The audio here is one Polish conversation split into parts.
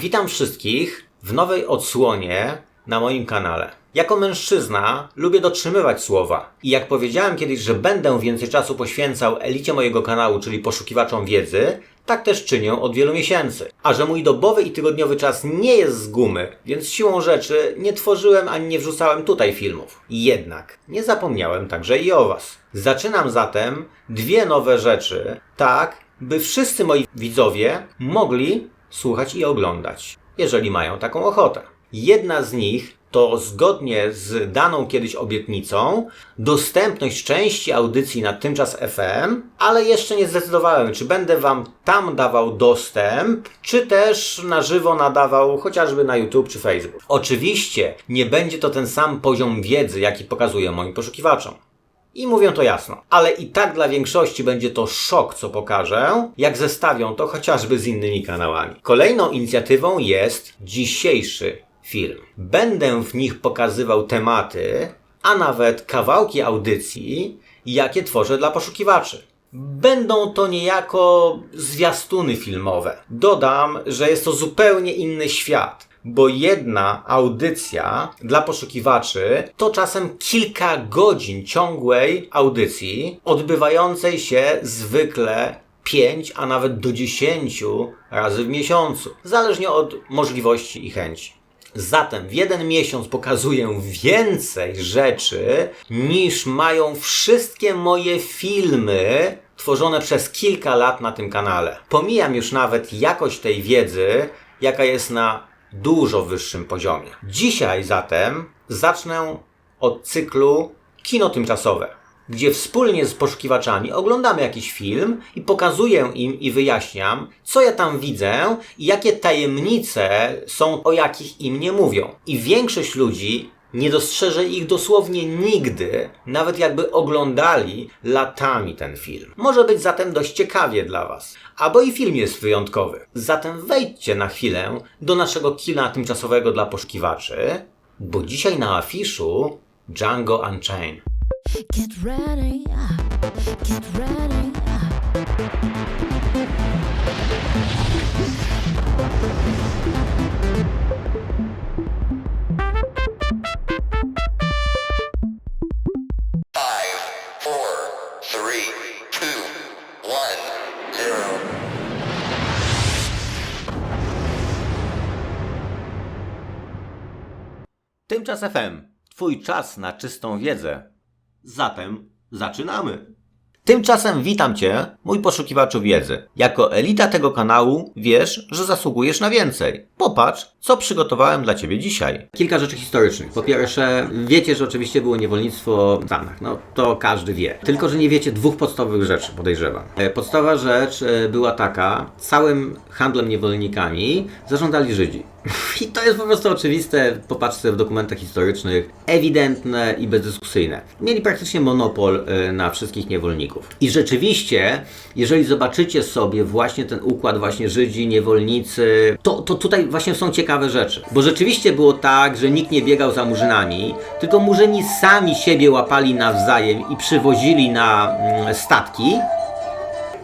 Witam wszystkich w nowej odsłonie na moim kanale. Jako mężczyzna lubię dotrzymywać słowa i jak powiedziałem kiedyś, że będę więcej czasu poświęcał elicie mojego kanału, czyli poszukiwaczom wiedzy, tak też czynię od wielu miesięcy. A że mój dobowy i tygodniowy czas nie jest z gumy, więc siłą rzeczy nie tworzyłem ani nie wrzucałem tutaj filmów. Jednak nie zapomniałem także i o Was. Zaczynam zatem dwie nowe rzeczy, tak by wszyscy moi widzowie mogli słuchać i oglądać, jeżeli mają taką ochotę. Jedna z nich to zgodnie z daną kiedyś obietnicą dostępność części audycji na Tymczas FM, ale jeszcze nie zdecydowałem, czy będę Wam tam dawał dostęp, czy też na żywo nadawał chociażby na YouTube czy Facebook. Oczywiście nie będzie to ten sam poziom wiedzy, jaki pokazuję moim poszukiwaczom. I mówię to jasno, ale i tak dla większości będzie to szok, co pokażę, jak zestawią to chociażby z innymi kanałami. Kolejną inicjatywą jest dzisiejszy film. Będę w nich pokazywał tematy, a nawet kawałki audycji, jakie tworzę dla poszukiwaczy. Będą to niejako zwiastuny filmowe. Dodam, że jest to zupełnie inny świat bo jedna audycja dla poszukiwaczy to czasem kilka godzin ciągłej audycji, odbywającej się zwykle 5, a nawet do 10 razy w miesiącu, zależnie od możliwości i chęci. Zatem w jeden miesiąc pokazuję więcej rzeczy niż mają wszystkie moje filmy tworzone przez kilka lat na tym kanale. Pomijam już nawet jakość tej wiedzy, jaka jest na dużo wyższym poziomie. Dzisiaj zatem zacznę od cyklu Kino Tymczasowe, gdzie wspólnie z poszukiwaczami oglądamy jakiś film i pokazuję im i wyjaśniam, co ja tam widzę i jakie tajemnice są, o jakich im nie mówią. I większość ludzi nie dostrzeże ich dosłownie nigdy, nawet jakby oglądali latami ten film. Może być zatem dość ciekawie dla Was. Albo i film jest wyjątkowy. Zatem wejdźcie na chwilę do naszego kina tymczasowego dla poszukiwaczy, bo dzisiaj na afiszu Django Unchained. Get ready, uh, get ready. Tymczas FM. Twój czas na czystą wiedzę. Zatem zaczynamy. Tymczasem witam Cię, mój poszukiwaczu wiedzy. Jako elita tego kanału wiesz, że zasługujesz na więcej. Popatrz, co przygotowałem dla Ciebie dzisiaj. Kilka rzeczy historycznych. Po pierwsze, wiecie, że oczywiście było niewolnictwo w Stanach. No, to każdy wie. Tylko, że nie wiecie dwóch podstawowych rzeczy, podejrzewam. E, Podstawowa rzecz e, była taka, całym handlem niewolnikami zarządzali Żydzi. I to jest po prostu oczywiste, popatrzcie w dokumentach historycznych, ewidentne i bezdyskusyjne. Mieli praktycznie monopol e, na wszystkich niewolników. I rzeczywiście, jeżeli zobaczycie sobie właśnie ten układ właśnie Żydzi, niewolnicy, to, to tutaj właśnie są ciekawe rzeczy. Bo rzeczywiście było tak, że nikt nie biegał za murzynami, tylko murzyni sami siebie łapali nawzajem i przywozili na mm, statki,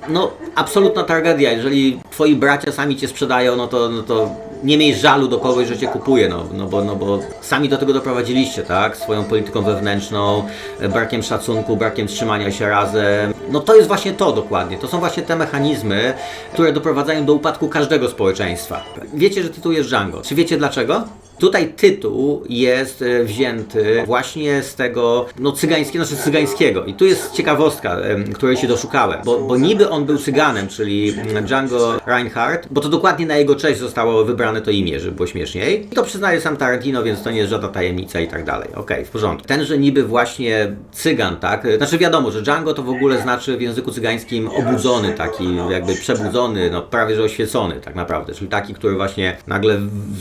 no, absolutna tragedia. Jeżeli twoi bracia sami cię sprzedają, no to, no to nie miej żalu do kogoś, że cię kupuje, no, no, bo, no bo sami do tego doprowadziliście, tak? Swoją polityką wewnętrzną, e, brakiem szacunku, brakiem trzymania się razem. No to jest właśnie to dokładnie. To są właśnie te mechanizmy, które doprowadzają do upadku każdego społeczeństwa. Wiecie, że tytuł jest Django. Czy wiecie dlaczego? Tutaj tytuł jest e, wzięty właśnie z tego, no cygańskiego, znaczy cygańskiego. I tu jest ciekawostka, której się doszukałem. Bo, bo niby on był cyganem, czyli mm, Django Reinhardt, bo to dokładnie na jego cześć zostało wybrane to imię, żeby było śmieszniej. I to przyznaje sam Tarantino, więc to nie jest żadna tajemnica i tak dalej. Okej, w porządku. Tenże niby właśnie cygan, tak? Znaczy wiadomo, że Django to w ogóle znaczy w języku cygańskim obudzony, taki jakby przebudzony, no prawie że oświecony tak naprawdę. Czyli taki, który właśnie nagle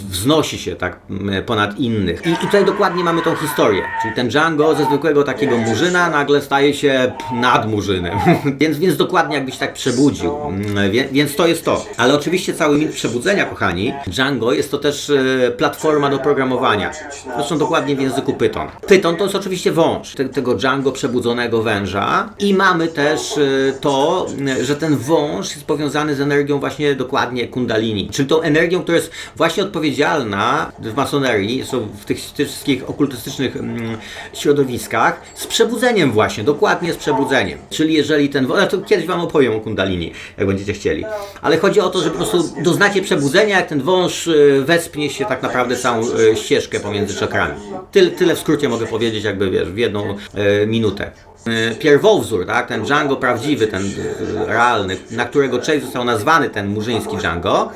wznosi się, tak ponad innych. I, I tutaj dokładnie mamy tą historię. Czyli ten Django ze zwykłego takiego murzyna nagle staje się p- nadmurzynem. więc, więc dokładnie jakbyś tak przebudził. Mm, Wie, więc to jest to. Ale oczywiście cały mit przebudzenia, kochani, Django jest to też e, platforma do programowania. Zresztą dokładnie w języku Python. Python to jest oczywiście wąż te, tego Django przebudzonego węża i mamy też e, to, e, że ten wąż jest powiązany z energią właśnie dokładnie kundalini, czyli tą energią, która jest właśnie odpowiedzialna w masonerii, są w tych, wszystkich okultystycznych mm, środowiskach z przebudzeniem właśnie, dokładnie z przebudzeniem. Czyli jeżeli ten ja to kiedyś wam opowiem o kundalini, jak będziecie chcieli, ale chodzi o to, że po prostu doznacie przebudzenia, jak ten wąż e, wespnie się tak naprawdę całą e, ścieżkę pomiędzy czakrami. Tyle, tyle w skrócie mogę powiedzieć, jakby wiesz, w jedną e, minutę. Pierwowzór, tak, ten Django prawdziwy, ten realny, na którego cześć został nazwany ten murzyński Django,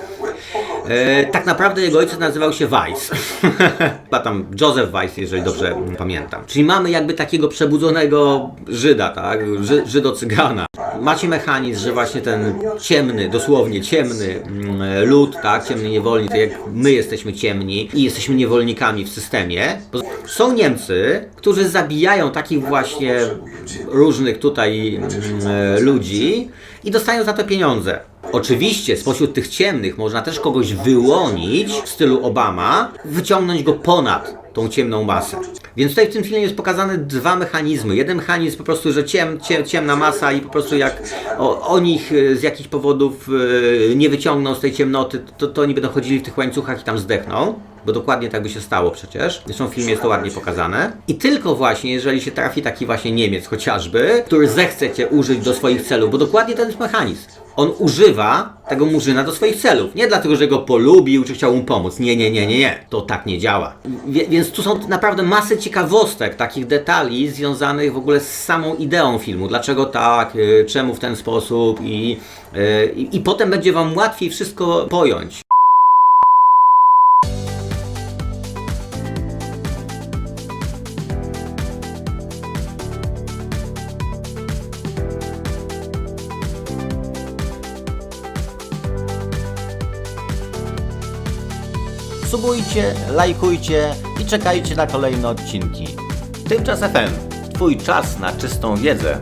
e, tak naprawdę jego ojciec nazywał się Weiss. Chyba tam Joseph Weiss, jeżeli dobrze pamiętam. Czyli mamy jakby takiego przebudzonego Żyda, tak, Ży, Żydo-Cygana. Macie mechanizm, że właśnie ten ciemny, dosłownie ciemny mm, lud, tak, ciemny niewolnik, tak jak my jesteśmy ciemni i jesteśmy niewolnikami w systemie. Są Niemcy, którzy zabijają takich właśnie różnych tutaj mm, ludzi i dostają za to pieniądze. Oczywiście spośród tych ciemnych można też kogoś wyłonić w stylu Obama, wyciągnąć go ponad tą ciemną masę. Więc tutaj w tym filmie jest pokazane dwa mechanizmy. Jeden mechanizm po prostu, że ciem, ciem, ciemna masa i po prostu jak o, oni ich e, z jakichś powodów e, nie wyciągną z tej ciemnoty, to, to oni będą chodzili w tych łańcuchach i tam zdechną. Bo dokładnie tak by się stało przecież. Zresztą w filmie jest to ładnie pokazane. I tylko właśnie, jeżeli się trafi taki właśnie Niemiec chociażby, który zechce cię użyć do swoich celów, bo dokładnie ten jest mechanizm. On używa tego murzyna do swoich celów. Nie dlatego, że go polubił, czy chciał mu pomóc. Nie, nie, nie, nie, nie. To tak nie działa. Wie, więc tu są naprawdę masy ciekawostek, takich detali związanych w ogóle z samą ideą filmu. Dlaczego tak, y, czemu w ten sposób i, y, i, i potem będzie Wam łatwiej wszystko pojąć. Subujcie, lajkujcie i czekajcie na kolejne odcinki. Tymczas FM. Twój czas na czystą wiedzę.